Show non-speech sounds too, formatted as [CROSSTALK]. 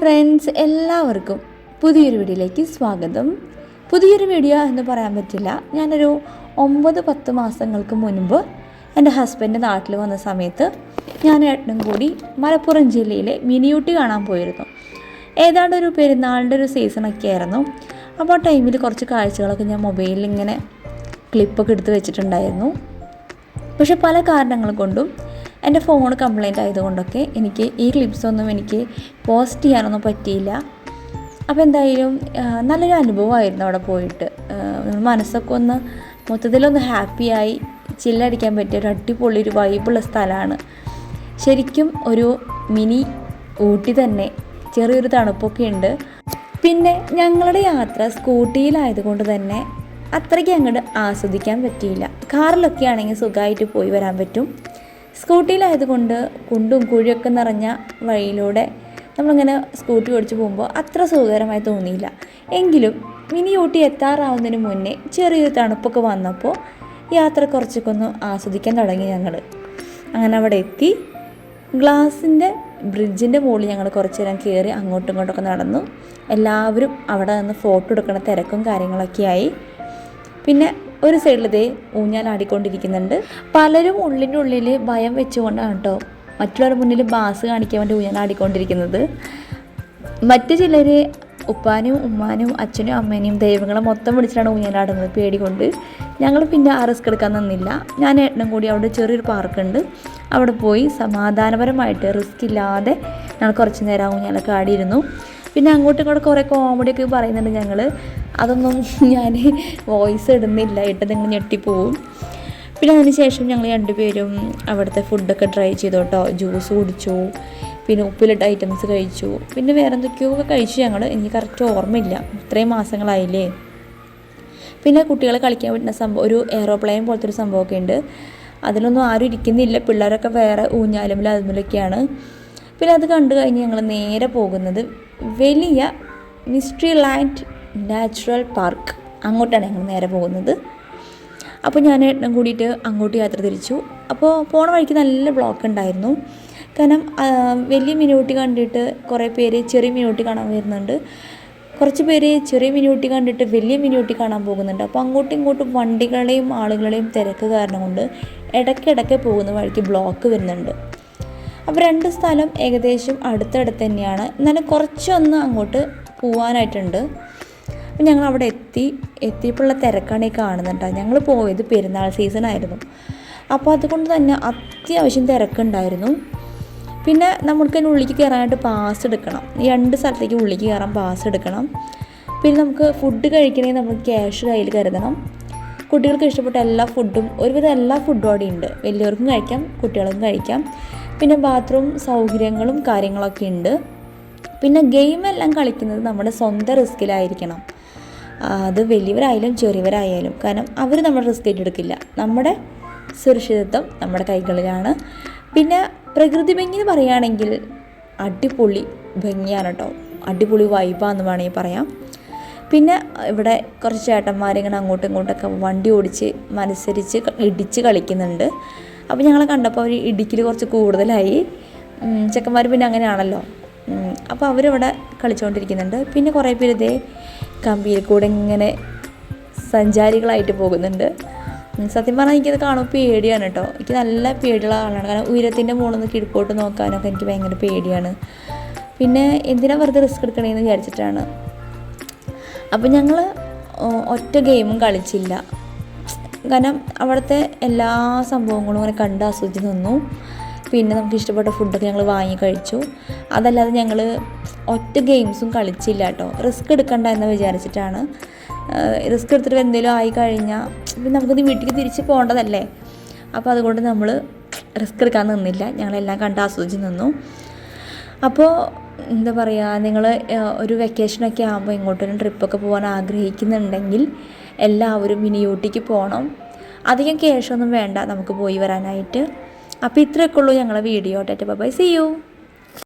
Friends എല്ലാവർക്കും പുതിയൊരു വീഡിയോയിലേക്ക് സ്വാഗതം. പുതിയൊരു വീഡിയോ എന്ന് പറയാൻ പറ്റില്ല. ഞാനൊരു ഒമ്പത് പത്ത് മാസങ്ങൾക്ക് മുൻപ് എന്റെ ഹസ്ബൻഡ് നാട്ടിൽ വന്ന സമയത്ത് ഞാൻ ഏട്ടനും കൂടി മലപ്പുറം ജില്ലയിലെ മിനിയൂട്ടി കാണാൻ പോയിരുന്നു. ഏതാണ്ട് ഒരു പെരുന്നാളിന്റെ ഒരു സീസണൊക്കെ ആയിരുന്നു. അപ്പോൾ ആ ടൈമിൽ കുറച്ച് കാഴ്ചകളൊക്കെ ഞാൻ മൊബൈലിൽ ഇങ്ങനെ ക്ലിപ്പൊക്കെ എടുത്ത് വെച്ചിട്ടുണ്ടായിരുന്നു. പക്ഷെ പല കാരണങ്ങൾ കൊണ്ടും എന്റെ ഫോൺ കംപ്ലൈന്റ് ആയതുകൊണ്ടൊക്കെ എനിക്ക് ഈ ക്ലിപ്സൊന്നും എനിക്ക് പോസ്റ്റ് ചെയ്യാനൊന്നും പറ്റിയില്ല. അപ്പോൾ എന്തായാലും നല്ലൊരു അനുഭവമായിരുന്നു അവിടെ പോയിട്ട്. മനസ്സൊക്കെ ഒന്ന് മൊത്തത്തിലൊന്ന് ഹാപ്പിയായി ചില്ലടിക്കാൻ പറ്റിയ ഒരു അടിപൊളി ഒരു വൈബുള്ള സ്ഥലമാണ്. ശരിക്കും ഒരു മിനി ഊട്ടി തന്നെ. ചെറിയൊരു തണുപ്പൊക്കെ ഉണ്ട്. പിന്നെ ഞങ്ങളുടെ യാത്ര സ്കൂട്ടിയിലായതുകൊണ്ട് തന്നെ അത്രയ്ക്ക് അങ്ങോട്ട് ആസ്വദിക്കാൻ പറ്റിയില്ല. കാറിലൊക്കെ ആണെങ്കിൽ സുഖമായിട്ട് പോയി വരാൻ പറ്റും. സ്കൂട്ടിയിലായതുകൊണ്ട് കുണ്ടും കുഴിയൊക്കെ നിറഞ്ഞ വഴിയിലൂടെ നമ്മളിങ്ങനെ സ്കൂട്ടി ഓടിച്ച് പോകുമ്പോൾ അത്ര സുഖകരമായി തോന്നിയില്ല. എങ്കിലും മിനി ഊട്ടി എത്താറാവുന്നതിന് മുന്നേ ചെറിയൊരു തണുപ്പൊക്കെ വന്നപ്പോൾ യാത്ര കുറച്ചൊക്കെ ഒന്ന് ആസ്വദിക്കാൻ തുടങ്ങി ഞങ്ങൾ അങ്ങനെ അവിടെ എത്തി. ഗ്ലാസിന്റെ ബ്രിഡ്ജിന്റെ മുകളിൽ ഞങ്ങൾ കുറച്ച് നേരം കയറി അങ്ങോട്ടും ഇങ്ങോട്ടൊക്കെ നടന്നു. എല്ലാവരും അവിടെ നിന്ന് ഫോട്ടോ എടുക്കുന്ന തിരക്കും കാര്യങ്ങളൊക്കെ ആയി പിന്നെ ഒരു സൈഡിൽ ഇതേ ഊഞ്ഞാലാടിക്കൊണ്ടിരിക്കുന്നുണ്ട്. പലരും ഉള്ളിന്റെ ഉള്ളിൽ ഭയം വെച്ചുകൊണ്ടാണ് കേട്ടോ മറ്റുള്ളവരുടെ മുന്നിൽ ബാസ് കാണിക്കാൻ വേണ്ടി ഊഞ്ഞാലാടിക്കൊണ്ടിരിക്കുന്നത്. മറ്റു ചിലർ ഉപ്പാനും ഉമ്മാനും അച്ഛനും അമ്മേനെയും ദൈവങ്ങളെ മൊത്തം വിളിച്ചിട്ടാണ് ഊഞ്ഞാലാടുന്നത് പേടി കൊണ്ട് ഞങ്ങൾ പിന്നെ ആ റിസ്ക് എടുക്കാൻ നിന്നില്ല. ഞാൻ ഏട്ടനും കൂടി അവിടെ ചെറിയൊരു പാർക്കുണ്ട്. അവിടെ പോയി സമാധാനപരമായിട്ട് റിസ്ക് ഇല്ലാതെ ഞങ്ങൾ കുറച്ച് നേരം ഊഞ്ഞാലൊക്കെ ആടിയിരുന്നു. പിന്നെ അങ്ങോട്ടും ഇങ്ങോട്ടും കുറേ കോമഡി ഒക്കെ പറയുന്നുണ്ട് ഞങ്ങൾ അതൊന്നും [LAUGHS] ഞാൻ വോയിസ് ഇടുന്നില്ല. ഇട്ട് നിങ്ങൾ ഞെട്ടിപ്പോവും. പിന്നെ അതിന് ശേഷം ഞങ്ങൾ രണ്ടുപേരും അവിടുത്തെ ഫുഡൊക്കെ ട്രൈ ചെയ്തു കേട്ടോ ജ്യൂസ് കുടിച്ചു. പിന്നെ ഉപ്പിലിട്ട ഐറ്റംസ് കഴിച്ചു. പിന്നെ വേറെ എന്തൊക്കെയോ കഴിച്ചു ഞങ്ങൾ എനിക്ക് കറക്റ്റ് ഓർമ്മയില്ല. ഇത്രയും മാസങ്ങളായില്ലേ. പിന്നെ കുട്ടികളെ കളിക്കാൻ പറ്റുന്ന സംഭവം ഒരു എയറോപ്ലെയിൻ പോലത്തെ ഒരു സംഭവമൊക്കെ ഉണ്ട്. അതിലൊന്നും ആരും ഇരിക്കുന്നില്ല. പിള്ളേരൊക്കെ വേറെ ഊഞ്ഞാലും അതുമില്ലൊക്കെയാണ് പിന്നെ അത് കണ്ടു കഴിഞ്ഞ് ഞങ്ങൾ നേരെ പോകുന്നത് വലിയ മിസ്ട്രി ലാൻഡ് നാച്ചുറൽ പാർക്ക് അങ്ങോട്ടാണ് ഞങ്ങൾ നേരെ പോകുന്നത്. അപ്പോൾ ഞാൻ ഏട്ടനും കൂടിയിട്ട് അങ്ങോട്ട് യാത്ര തിരിച്ചു. അപ്പോൾ പോണ വഴിക്ക് നല്ല ബ്ലോക്ക് ഉണ്ടായിരുന്നു. കാരണം വലിയ മിനിയൂട്ടി കണ്ടിട്ട് കുറേ പേര് ചെറിയ മിനിയൂട്ടി കാണാൻ വരുന്നുണ്ട്. കുറച്ച് പേര് ചെറിയ മിനിയൂട്ടി കണ്ടിട്ട് വലിയ മിനിയൂട്ടി കാണാൻ പോകുന്നുണ്ട്. അപ്പോൾ അങ്ങോട്ടും ഇങ്ങോട്ടും വണ്ടികളെയും ആളുകളെയും തിരക്ക് കാരണം കൊണ്ട് ഇടയ്ക്കിടയ്ക്ക് പോകുന്ന വഴിക്ക് ബ്ലോക്ക് വരുന്നുണ്ട്. അപ്പോൾ രണ്ട് സ്ഥലം ഏകദേശം അടുത്തടുത്ത് തന്നെയാണ്. എന്നാലും കുറച്ചൊന്ന് അങ്ങോട്ട് പോവാനായിട്ടുണ്ട്. അപ്പം ഞങ്ങൾ അവിടെ എത്തി. എത്തിയപ്പോഴുള്ള തിരക്കാണ് ഈ കാണുന്നുണ്ട് ഞങ്ങൾ പോയത് പെരുന്നാൾ സീസൺ ആയിരുന്നു. അപ്പോൾ അതുകൊണ്ട് തന്നെ അത്യാവശ്യം തിരക്കുണ്ടായിരുന്നു. പിന്നെ നമുക്ക് അതിന് ഉള്ളിലേക്ക് കയറാനായിട്ട് പാസ് എടുക്കണം. ഈ രണ്ട് സ്ഥലത്തേക്ക് ഉള്ളിലേക്ക് കയറാൻ പാസ് എടുക്കണം. പിന്നെ നമുക്ക് ഫുഡ് കഴിക്കണമെങ്കിൽ നമുക്ക് ക്യാഷ് കയ്യിൽ കരുതണം. കുട്ടികൾക്ക് ഇഷ്ടപ്പെട്ട എല്ലാ ഫുഡും ഒരുവിധം എല്ലാ ഫുഡും അവിടെ ഉണ്ട് വലിയവർക്കും കഴിക്കാം കുട്ടികൾക്കും കഴിക്കാം. പിന്നെ ബാത്റൂം സൗകര്യങ്ങളും കാര്യങ്ങളൊക്കെ ഉണ്ട്. പിന്നെ ഗെയിം എല്ലാം കളിക്കുന്നത് നമ്മുടെ സ്വന്തം റിസ്കിലായിരിക്കണം അത് വലിയവരായാലും ചെറിയവരായാലും. കാരണം അവർ നമ്മുടെ റിസ്ക് ഏറ്റെടുക്കില്ല. നമ്മുടെ സുരക്ഷിതത്വം നമ്മുടെ കൈകളിലാണ്. പിന്നെ പ്രകൃതി ഭംഗി എന്ന് പറയുകയാണെങ്കിൽ അടിപൊളി ഭംഗിയാണ് കേട്ടോ അടിപൊളി വൈബാന്ന് വേണമെങ്കിൽ പറയാം. പിന്നെ ഇവിടെ കുറച്ച് ചേട്ടന്മാരിങ്ങനെ അങ്ങോട്ടും ഇങ്ങോട്ടൊക്കെ വണ്ടി ഓടിച്ച് മത്സരിച്ച് ഇടിച്ച് കളിക്കുന്നുണ്ട്. അപ്പോൾ ഞങ്ങളെ കണ്ടപ്പോൾ അവർ ഇടുക്കിൽ കുറച്ച് കൂടുതലായി. ചെക്കന്മാർ പിന്നെ അങ്ങനെയാണല്ലോ. അപ്പോൾ അവരിവിടെ കളിച്ചുകൊണ്ടിരിക്കുന്നുണ്ട് പിന്നെ കുറേ പേര് ഇതേ കമ്പിയിൽ കൂടെ ഇങ്ങനെ സഞ്ചാരികളായിട്ട് പോകുന്നുണ്ട്. സത്യം പറഞ്ഞാൽ എനിക്കത് കാണുമ്പോൾ പേടിയാണ് കേട്ടോ. എനിക്ക് നല്ല പേടിയുള്ള ആളാണ്. കാരണം ഉയരത്തിന്റെ മുകളിൽ നിന്ന് കിഴിപ്പോട്ട് നോക്കാനൊക്കെ എനിക്ക് ഭയങ്കര പേടിയാണ്. പിന്നെ എന്തിനാണ് വെറുതെ റിസ്ക് എടുക്കണേന്ന് വിചാരിച്ചിട്ടാണ്. അപ്പോൾ ഞങ്ങൾ ഒറ്റ ഗെയിമും കളിച്ചില്ല. കാരണം അവിടുത്തെ എല്ലാ സംഭവങ്ങളും അങ്ങനെ കണ്ട് ആസ്വദിച്ച് നിന്നു. പിന്നെ നമുക്ക് ഇഷ്ടപ്പെട്ട ഫുഡൊക്കെ ഞങ്ങൾ വാങ്ങി കഴിച്ചു. അതല്ലാതെ ഞങ്ങൾ ഒറ്റ ഗെയിംസും കളിച്ചില്ല കേട്ടോ. റിസ്ക് എടുക്കണ്ട എന്ന് വിചാരിച്ചിട്ടാണ്. റിസ്ക് എടുത്തിട്ട് എന്തെങ്കിലും ആയി കഴിഞ്ഞാൽ പിന്നെ നമുക്കിത് വീട്ടിലേക്ക് തിരിച്ച് പോകേണ്ടതല്ലേ? അപ്പോൾ അതുകൊണ്ട് നമ്മൾ റിസ്ക് എടുക്കാൻ നിന്നില്ല. ഞങ്ങളെല്ലാം കണ്ട് ആസ്വദിച്ച് നിന്നു. അപ്പോൾ എന്താ പറയുക നിങ്ങൾ ഒരു വെക്കേഷനൊക്കെ ആകുമ്പോൾ ഇങ്ങോട്ടൊരു ട്രിപ്പൊക്കെ പോകാൻ ആഗ്രഹിക്കുന്നുണ്ടെങ്കിൽ എല്ലാവരും ഇനി ഊട്ടിക്ക് പോകണം അധികം ക്യാഷൊന്നും വേണ്ട നമുക്ക് പോയി വരാനായിട്ട്. അപ്പോൾ ഇത്രയൊക്കെ ഉള്ളൂ ഞങ്ങളുടെ video tata bye see you